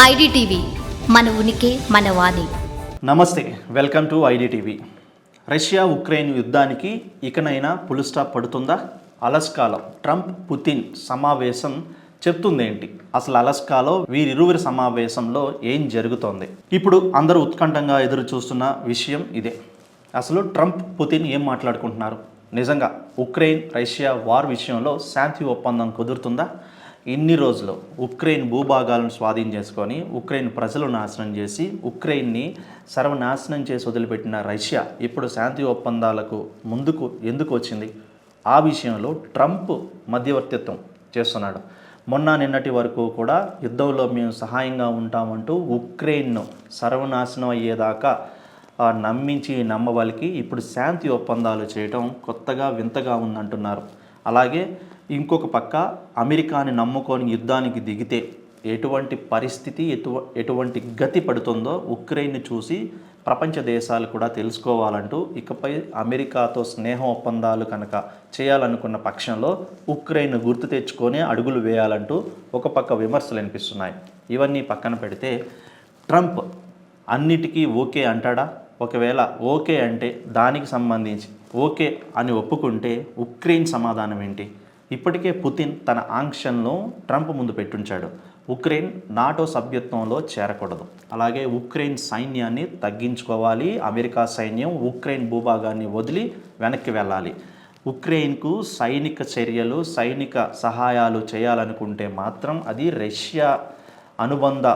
IDTV మన ఉనికి మన వాణి. నమస్తే welcome to IDTV. Russia Ukraine యుద్ధానికి ఇకనైనా పులు స్టాప్ పడుతుందా? అలస్కాలో ట్రంప్ పుతిన్ సమావేశం చెప్తుందేంటి? అసలు అలస్కాలో వీరిరువురి సమావేశంలో ఏం జరుగుతోంది? ఇప్పుడు అందరూ ఉత్కంఠంగా ఎదురు చూస్తున్న విషయం ఇదే. అసలు ట్రంప్ పుతిన్ ఏం మాట్లాడుకుంటున్నారు? నిజంగా ఉక్రెయిన్ రష్యా వార్ విషయంలో శాంతి ఒప్పందం కుదురుతుందా? ఇన్ని రోజులు ఉక్రెయిన్ భూభాగాలను స్వాధీనం చేసుకొని ఉక్రెయిన్ ప్రజలు నాశనం చేసి ఉక్రెయిన్ని సర్వనాశనం చేసి వదిలిపెట్టిన రష్యా ఇప్పుడు శాంతి ఒప్పందాలకు ముందుకు ఎందుకు వచ్చింది? ఆ విషయంలో ట్రంప్ మధ్యవర్తిత్వం చేస్తున్నాడు. మొన్న నిన్నటి వరకు కూడా యుద్ధంలో మేము సహాయంగా ఉంటామంటూ ఉక్రెయిన్ను సర్వనాశనం అయ్యేదాకా నమ్మించి నమ్మవలికి ఇప్పుడు శాంతి ఒప్పందాలు చేయటం కొత్తగా వింతగా ఉందంటున్నారు. అలాగే ఇంకొక పక్క అమెరికాని నమ్ముకొని యుద్ధానికి దిగితే ఎటువంటి పరిస్థితి ఎటు ఎటువంటి గతి పడుతుందో ఉక్రెయిన్ చూసి ప్రపంచ దేశాలు కూడా తెలుసుకోవాలంటూ ఇకపై అమెరికాతో స్నేహ ఒప్పందాలు కనుక చేయాలనుకున్న పక్షంలో ఉక్రెయిన్ గుర్తు తెచ్చుకొని అడుగులు వేయాలంటూ ఒక పక్క విమర్శలు వినిపిస్తున్నాయి. ఇవన్నీ పక్కన పెడితే ట్రంప్ అన్నిటికీ ఓకే అంటాడా? ఒకవేళ ఓకే అంటే దానికి సంబంధించి ఓకే అని ఒప్పుకుంటే ఉక్రెయిన్ సమాధానం ఏంటి? ఇప్పటికే పుతిన్ తన ఆంక్షలను ట్రంప్ ముందు పెట్టుంచాడు. Ukraine NATO సభ్యత్వంలో చేరకూడదు. అలాగే ఉక్రెయిన్ సైన్యాన్ని తగ్గించుకోవాలి. అమెరికా సైన్యం ఉక్రెయిన్ భూభాగాన్ని వదిలి వెనక్కి వెళ్ళాలి. ఉక్రెయిన్కు సైనిక చర్యలు సైనిక సహాయాలు చేయాలనుకుంటే మాత్రం అది రష్యా అనుబంధ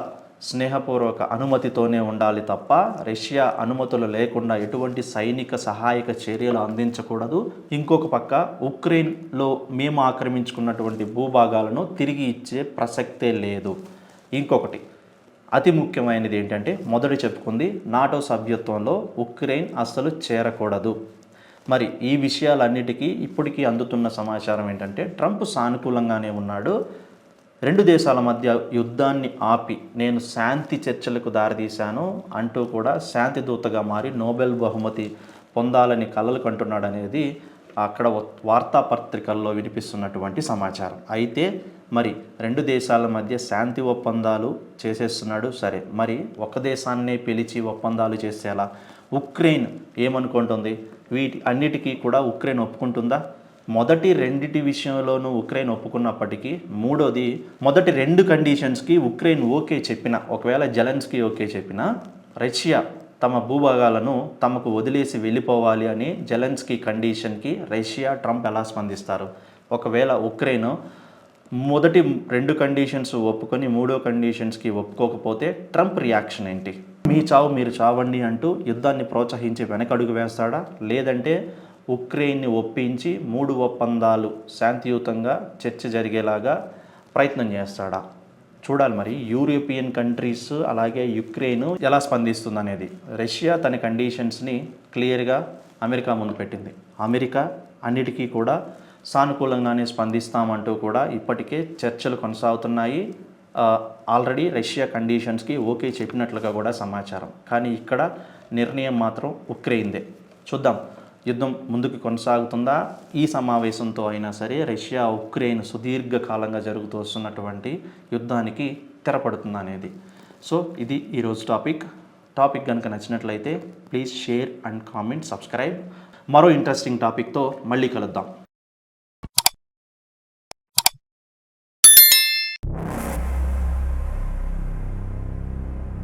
స్నేహపూర్వక అనుమతితోనే ఉండాలి తప్ప రష్యా అనుమతులు లేకుండా ఎటువంటి సైనిక సహాయక చర్యలు అందించకూడదు. ఇంకొక పక్క ఉక్రెయిన్లో మేము ఆక్రమించుకున్నటువంటి భూభాగాలను తిరిగి ఇచ్చే ప్రసక్తే లేదు. ఇంకొకటి అతి ముఖ్యమైనది ఏంటంటే మొదటి చెప్పుకుంది నాటో సభ్యత్వంలో ఉక్రెయిన్ అస్సలు చేరకూడదు. మరి ఈ విషయాలన్నిటికీ ఇప్పటికీ అందుతున్న సమాచారం ఏంటంటే ట్రంప్ సానుకూలంగానే ఉన్నాడు. రెండు దేశాల మధ్య యుద్ధాన్ని ఆపి నేను శాంతి చర్చలకు దారితీశాను అంటూ కూడా శాంతి దూతగా మారి నోబెల్ బహుమతి పొందాలని కలలు కంటున్నాడు అనేది అక్కడ వార్తాపత్రికల్లో వినిపిస్తున్నటువంటి సమాచారం. అయితే మరి రెండు దేశాల మధ్య శాంతి ఒప్పందాలు చేసేస్తున్నాడు. సరే మరి ఒక దేశాన్నే పిలిచి ఒప్పందాలు చేసేలా ఉక్రెయిన్ ఏమనుకుంటుంది? వీటి అన్నిటికీ కూడా ఉక్రెయిన్ ఒప్పుకుంటుందా? మొదటి రెండిటి విషయంలోనూ ఉక్రెయిన్ ఒప్పుకున్నప్పటికీ మూడోది మొదటి రెండు కండిషన్స్కి ఉక్రెయిన్ ఓకే చెప్పిన ఒకవేళ జెలెన్స్కి ఓకే చెప్పిన రష్యా తమ భూభాగాలను తమకు వదిలేసి వెళ్ళిపోవాలి అని జెలెన్స్కీ కండిషన్కి రష్యా ట్రంప్ ఎలా స్పందిస్తారు? ఒకవేళ ఉక్రెయిన్ మొదటి రెండు కండిషన్స్ ఒప్పుకొని మూడో కండిషన్స్కి ఒప్పుకోకపోతే ట్రంప్ రియాక్షన్ ఏంటి? మీ చావు మీరు చావండి అంటూ యుద్ధాన్ని ప్రోత్సహించి వెనకడుగు వేస్తాడా? లేదంటే ఉక్రెయిన్ని ఒప్పించి మూడు ఒప్పందాలు శాంతియుతంగా చర్చ జరిగేలాగా ప్రయత్నం చేస్తాడా? చూడాలి మరి. యూరోపియన్ కంట్రీస్ అలాగే యుక్రెయిన్ ఎలా స్పందిస్తుంది అనేది రష్యా తన కండిషన్స్ని క్లియర్గా అమెరికా ముందు పెట్టింది. అమెరికా అన్నిటికీ కూడా సానుకూలంగానే స్పందిస్తామంటూ కూడా ఇప్పటికే చర్చలు కొనసాగుతున్నాయి. ఆల్రెడీ రష్యా కండిషన్స్కి ఓకే చెప్పినట్లుగా కూడా సమాచారం. కానీ ఇక్కడ నిర్ణయం మాత్రం ఉక్రెయిన్దే. చూద్దాం. యుద్ధం ముందుకు కొనసాగుతుందా? ఈ సమావేశంతో అయినా సరే రష్యా ఉక్రెయిన్ సుదీర్ఘకాలంగా జరుగుతూ వస్తున్నటువంటి యుద్ధానికి తెరపడుతుంది అనేది. సో ఇది ఈరోజు టాపిక్. టాపిక్ కనుక నచ్చినట్లయితే please share and comment subscribe. మరో ఇంట్రెస్టింగ్ టాపిక్తో మళ్ళీ కలుద్దాం.